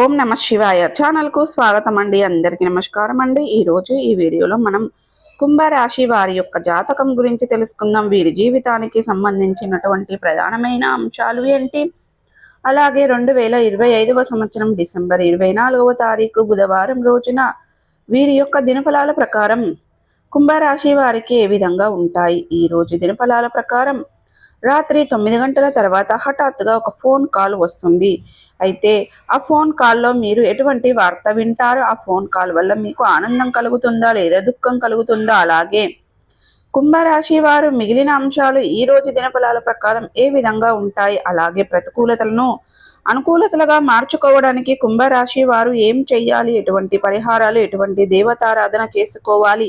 ఓం నమ శివాయ ఛానల్కు స్వాగతం అండి అందరికీ నమస్కారం అండి. ఈరోజు ఈ వీడియోలో మనం కుంభరాశి వారి యొక్క జాతకం గురించి తెలుసుకుందాం. వీరి జీవితానికి సంబంధించినటువంటి ప్రధానమైన అంశాలు ఏంటి? అలాగే రెండు వేల ఇరవై ఐదవ సంవత్సరం డిసెంబర్ ఇరవై నాలుగవ తారీఖు బుధవారం రోజున వీరి యొక్క దినఫలాల ప్రకారం కుంభరాశి వారికి ఏ విధంగా ఉంటాయి? ఈ రోజు దినఫలాల ప్రకారం రాత్రి తొమ్మిది గంటల తర్వాత హఠాత్తుగా ఒక ఫోన్ కాల్ వస్తుంది. అయితే ఆ ఫోన్ కాల్లో మీరు ఎటువంటి వార్త వింటారో? ఆ ఫోన్ కాల్ వల్ల మీకు ఆనందం కలుగుతుందా? లేదా దుఃఖం కలుగుతుందా? అలాగే కుంభరాశి వారు మిగిలిన అంశాలు ఈ రోజు దినఫలాల ప్రకారం ఏ విధంగా ఉంటాయి? అలాగే ప్రతికూలతలను అనుకూలతలుగా మార్చుకోవడానికి కుంభరాశి వారు ఏం చెయ్యాలి? ఎటువంటి పరిహారాలు ఎటువంటి దేవతారాధన చేసుకోవాలి?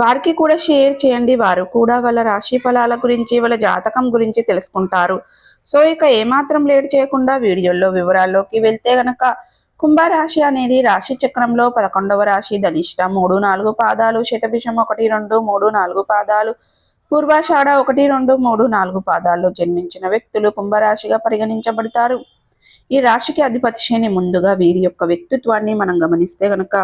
వారికి కూడా షేర్ చేయండి. వారు కూడా వాళ్ళ రాశి ఫలాల గురించి వాళ్ళ జాతకం గురించి తెలుసుకుంటారు. సో ఇక ఏమాత్రం లేట్ చేయకుండా వీడియోల్లో వివరాల్లోకి వెళ్తే గనక కుంభరాశి అనేది రాశి చక్రంలో పదకొండవ రాశి ధనిష్ట మూడు నాలుగు పాదాలు శతభిషం ఒకటి రెండు మూడు నాలుగు పాదాలు పూర్వాషాఢ ఒకటి రెండు మూడు నాలుగు పాదాల్లో జన్మించిన వ్యక్తులు కుంభరాశిగా పరిగణించబడతారు. ఈ రాశికి అధిపతి శని ముందుగా వీరి యొక్క వ్యక్తిత్వాన్ని మనం గమనిస్తే గనక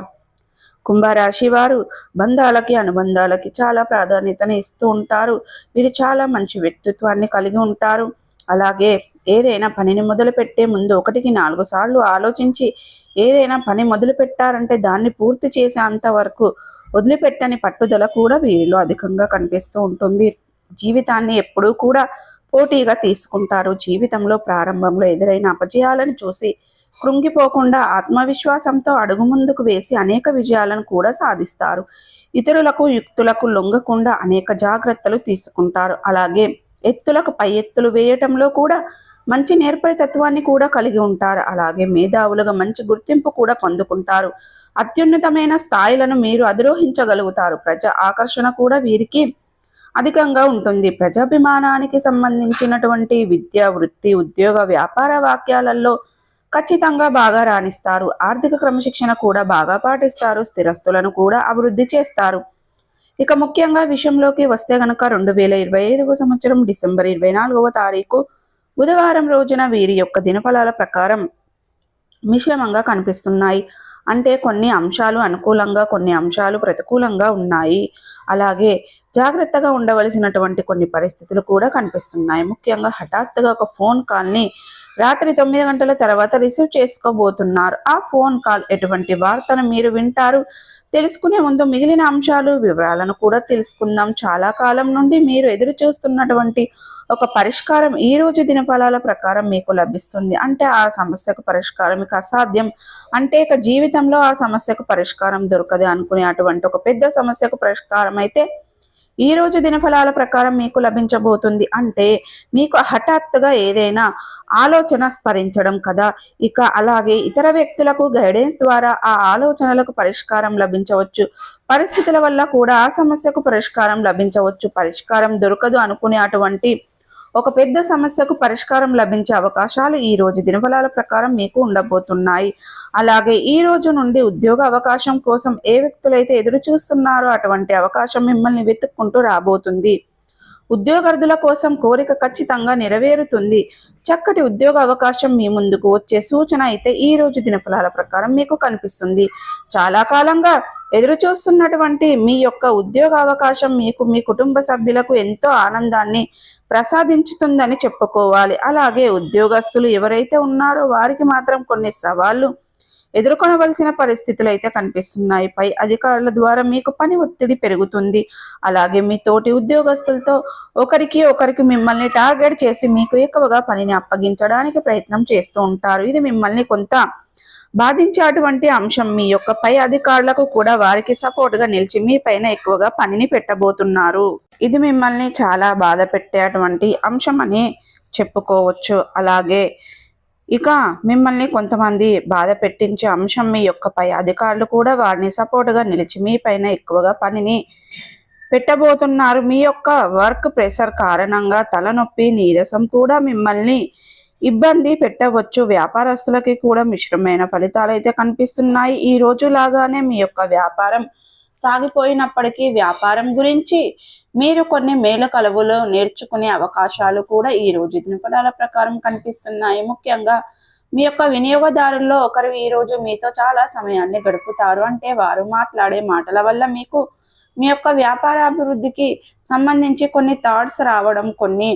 కుంభరాశి వారు బంధాలకి అనుబంధాలకి చాలా ప్రాధాన్యతను ఇస్తూ ఉంటారు. వీరు చాలా మంచి వ్యక్తిత్వాన్ని కలిగి ఉంటారు. అలాగే ఏదైనా పనిని మొదలు పెట్టే ముందు ఒకటికి నాలుగు సార్లు ఆలోచించి ఏదైనా పని మొదలు పెట్టారంటే దాన్ని పూర్తి చేసేంత వరకు వదిలిపెట్టని పట్టుదల కూడా వీరిలో అధికంగా కనిపిస్తూ ఉంటుంది. జీవితాన్ని ఎప్పుడూ కూడా పోటీగా తీసుకుంటారు. జీవితంలో ప్రారంభంలో ఎదురైన అపజయాలను చూసి కృంగిపోకుండా ఆత్మవిశ్వాసంతో అడుగు ముందుకు వేసి అనేక విజయాలను కూడా సాధిస్తారు. ఇతరులకు యుక్తులకు లొంగకుండా అనేక జాగ్రత్తలు తీసుకుంటారు. అలాగే ఎత్తులకు పై ఎత్తులు వేయటంలో కూడా మంచి నేర్పరితత్వాన్ని కూడా కలిగి ఉంటారు. అలాగే మేధావులుగా మంచి గుర్తింపు కూడా పొందుకుంటారు. అత్యున్నతమైన స్థాయిలను మీరు అధిరోహించగలుగుతారు. ప్రజా ఆకర్షణ కూడా వీరికి అధికంగా ఉంటుంది. ప్రజాభిమానానికి సంబంధించినటువంటి విద్య వృత్తి ఉద్యోగ వ్యాపార వాక్యాలలో ఖచ్చితంగా బాగా రాణిస్తారు. ఆర్థిక క్రమశిక్షణ కూడా బాగా పాటిస్తారు. స్థిరస్తులను కూడా అభివృద్ధి చేస్తారు. ఇక ముఖ్యంగా విషయంలోకి వస్తే గనక రెండు వేల ఇరవై ఐదవ సంవత్సరం డిసెంబర్ ఇరవై నాలుగవ తారీఖు బుధవారం రోజున వీరి యొక్క దినఫలాల ప్రకారం మిశ్రమంగా కనిపిస్తున్నాయి. అంటే కొన్ని అంశాలు అనుకూలంగా కొన్ని అంశాలు ప్రతికూలంగా ఉన్నాయి. అలాగే జాగ్రత్తగా ఉండవలసినటువంటి కొన్ని పరిస్థితులు కూడా కనిపిస్తున్నాయి. ముఖ్యంగా హఠాత్తుగా ఒక ఫోన్ కాల్ని రాత్రి తొమ్మిది గంటల తర్వాత రిసీవ్ చేసుకోబోతున్నారు. ఆ ఫోన్ కాల్ ఎటువంటి వార్తను మీరు వింటారు? తెలుసుకునే ముందు మిగిలిన అంశాలు వివరాలను కూడా తెలుసుకుందాం. చాలా కాలం నుండి మీరు ఎదురు చూస్తున్నటువంటి ఒక పరిష్కారం ఈ రోజు దినఫలాల ప్రకారం మీకు లభిస్తుంది. అంటే ఆ సమస్యకు పరిష్కారం ఇక అసాధ్యం. అంటే ఇక జీవితంలో ఆ సమస్యకు పరిష్కారం దొరకదు అనుకునే అటువంటి ఒక పెద్ద సమస్యకు పరిష్కారం అయితే ఈ రోజు దినఫలాల ప్రకారం మీకు లభించబోతుంది అంటే మీకు హఠాత్తుగా ఏదైనా ఆలోచన స్మరించడం కదా. ఇక అలాగే ఇతర వ్యక్తులకు గైడెన్స్ ద్వారా ఆ ఆలోచనలకు పరిష్కారం లభించవచ్చు. పరిస్థితుల వల్ల కూడా ఆ సమస్యకు పరిష్కారం లభించవచ్చు. పరిష్కారం దొరకదు అనుకునే అటువంటి ఒక పెద్ద సమస్యకు పరిష్కారం లభించే అవకాశాలు ఈ రోజు దినఫలాల ప్రకారం మీకు ఉండబోతున్నాయి. అలాగే ఈ రోజు నుండి ఉద్యోగ అవకాశం కోసం ఏ వ్యక్తులైతే ఎదురు చూస్తున్నారో అటువంటి అవకాశం మిమ్మల్ని వెతుక్కుంటూ రాబోతుంది. ఉద్యోగార్థుల కోసం కోరిక ఖచ్చితంగా నెరవేరుతుంది. చక్కటి ఉద్యోగ అవకాశం మీ ముందుకు వచ్చే సూచన అయితే ఈ రోజు దినఫలాల ప్రకారం మీకు కనిపిస్తుంది. చాలా కాలంగా ఎదురు చూస్తున్నటువంటి మీ యొక్క ఉద్యోగ అవకాశం మీకు మీ కుటుంబ సభ్యులకు ఎంతో ఆనందాన్ని ప్రసాదించుతుందని చెప్పుకోవాలి. అలాగే ఉద్యోగస్తులు ఎవరైతే ఉన్నారో వారికి మాత్రం కొన్ని సవాళ్ళు ఎదుర్కొనవలసిన పరిస్థితులు అయితే కనిపిస్తున్నాయి. పై అధికారుల ద్వారా మీకు పని ఒత్తిడి పెరుగుతుంది. అలాగే మీ తోటి ఉద్యోగస్తులతో ఒకరికి ఒకరికి మిమ్మల్ని టార్గెట్ చేసి మీకు ఎక్కువగా పనిని అప్పగించడానికి ప్రయత్నం చేస్తూ ఉంటారు. ఇది మిమ్మల్ని కొంత బాధించే అటువంటి అంశం మీ యొక్క పై అధికారులకు కూడా వారికి సపోర్ట్గా నిలిచి మీ పైన ఎక్కువగా పనిని పెట్టబోతున్నారు. ఇది మిమ్మల్ని చాలా బాధ పెట్టేటువంటి అంశం అని చెప్పుకోవచ్చు. అలాగే ఇక మిమ్మల్ని కొంతమంది బాధ పెట్టించే అంశం మీ యొక్క పై అధికారులు కూడా వారిని సపోర్ట్గా నిలిచి మీ పైన ఎక్కువగా పనిని పెట్టబోతున్నారు. మీ యొక్క వర్క్ ప్రెషర్ కారణంగా తలనొప్పి నీరసం కూడా మిమ్మల్ని ఇబ్బంది పెట్టవచ్చు. వ్యాపారస్తులకి కూడా మిశ్రమైన ఫలితాలు అయితే కనిపిస్తున్నాయి. ఈ రోజు లాగానే మీ యొక్క వ్యాపారం సాగిపోయినప్పటికీ వ్యాపారం గురించి మీరు కొన్ని మేలు కలువులు నేర్చుకునే అవకాశాలు కూడా ఈ రోజు దినపడాల ప్రకారం కనిపిస్తున్నాయి. ముఖ్యంగా మీ యొక్క వినియోగదారుల్లో ఒకరు ఈ రోజు మీతో చాలా సమయాన్ని గడుపుతారు. అంటే వారు మాట్లాడే మాటల వల్ల మీకు మీ యొక్క వ్యాపార అభివృద్ధికి సంబంధించి కొన్ని థాట్స్ రావడం కొన్ని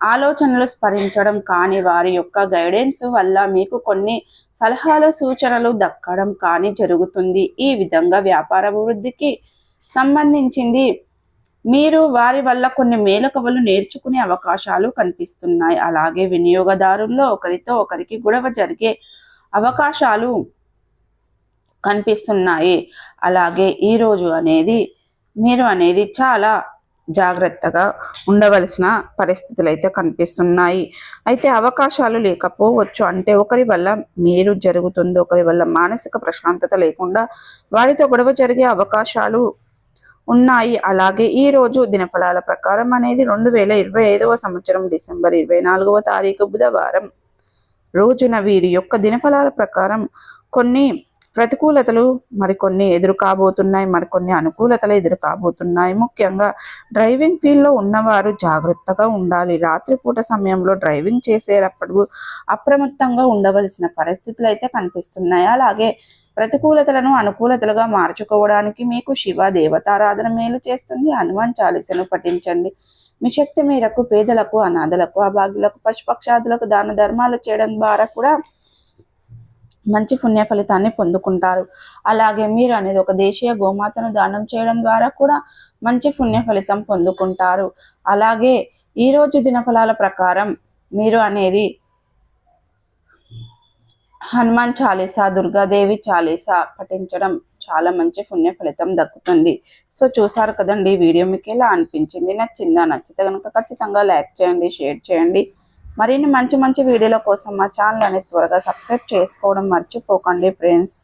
ఆలోచనలు స్మరించడం కానీ వారి యొక్క గైడెన్స్ వల్ల మీకు కొన్ని సలహాలు సూచనలు దక్కడం కానీ జరుగుతుంది. ఈ విధంగా వ్యాపార అభివృద్ధికి సంబంధించింది మీరు వారి వల్ల కొన్ని మేలకవలు నేర్చుకునే అవకాశాలు కనిపిస్తున్నాయి. అలాగే వినియోగదారుల్లో ఒకరితో ఒకరికి గొడవ జరిగే అవకాశాలు కనిపిస్తున్నాయి. అలాగే ఈరోజు అనేది మీరు అనేది చాలా జాగ్రత్తగా ఉండవలసిన పరిస్థితులు అయితే కనిపిస్తున్నాయి. అయితే అవకాశాలు లేకపోవచ్చు. అంటే ఒకరి వల్ల మీరు జరుగుతుంది ఒకరి వల్ల మానసిక ప్రశాంతత లేకుండా వారితో గొడవ జరిగే అవకాశాలు ఉన్నాయి. అలాగే ఈ రోజు దినఫలాల ప్రకారం అనేది రెండు వేల ఇరవై ఐదవ సంవత్సరం డిసెంబర్ ఇరవై నాలుగవ తారీఖు బుధవారం. రోజున వీరి యొక్క దినఫలాల ప్రకారం కొన్ని ప్రతికూలతలు మరికొన్ని ఎదురు కాబోతున్నాయి మరికొన్ని అనుకూలతలు ఎదురు కాబోతున్నాయి ముఖ్యంగా డ్రైవింగ్ ఫీల్డ్లో ఉన్నవారు జాగ్రత్తగా ఉండాలి. రాత్రిపూట సమయంలో డ్రైవింగ్ చేసేటప్పుడు అప్రమత్తంగా ఉండవలసిన పరిస్థితులు అయితే కనిపిస్తున్నాయి. అలాగే ప్రతికూలతలను అనుకూలతలుగా మార్చుకోవడానికి మీకు శివ దేవతారాధన మేలు చేస్తుంది. హనుమాన్ చాలీసను పఠించండి. మీ శక్తి మేరకు పేదలకు అనాథలకు అభాగ్యులకు పశుపక్షాదులకు దాన ధర్మాలు చేయడం ద్వారా కూడా మంచి పుణ్య ఫలితాన్ని పొందుకుంటారు. అలాగే మీరు అనేది ఒక దేశీయ గోమాతను దానం చేయడం ద్వారా కూడా మంచి పుణ్య ఫలితం పొందుకుంటారు. అలాగే ఈరోజు దినఫలాల ప్రకారం మీరు అనేది హనుమాన్ చాలీసా దుర్గాదేవి చాలీసా పఠించడం చాలా మంచి పుణ్య ఫలితం దక్కుతుంది. సో చూసారు కదండి ఈ వీడియో మీకు ఎలా అనిపించింది? నచ్చిందా? నచ్చితే కనుక ఖచ్చితంగా లైక్ చేయండి షేర్ చేయండి. మరిన్ని మంచి మంచి వీడియోల కోసం మా ఛానల్ అనేది త్వరగా సబ్స్క్రైబ్ చేసుకోవడం మర్చిపోకండి ఫ్రెండ్స్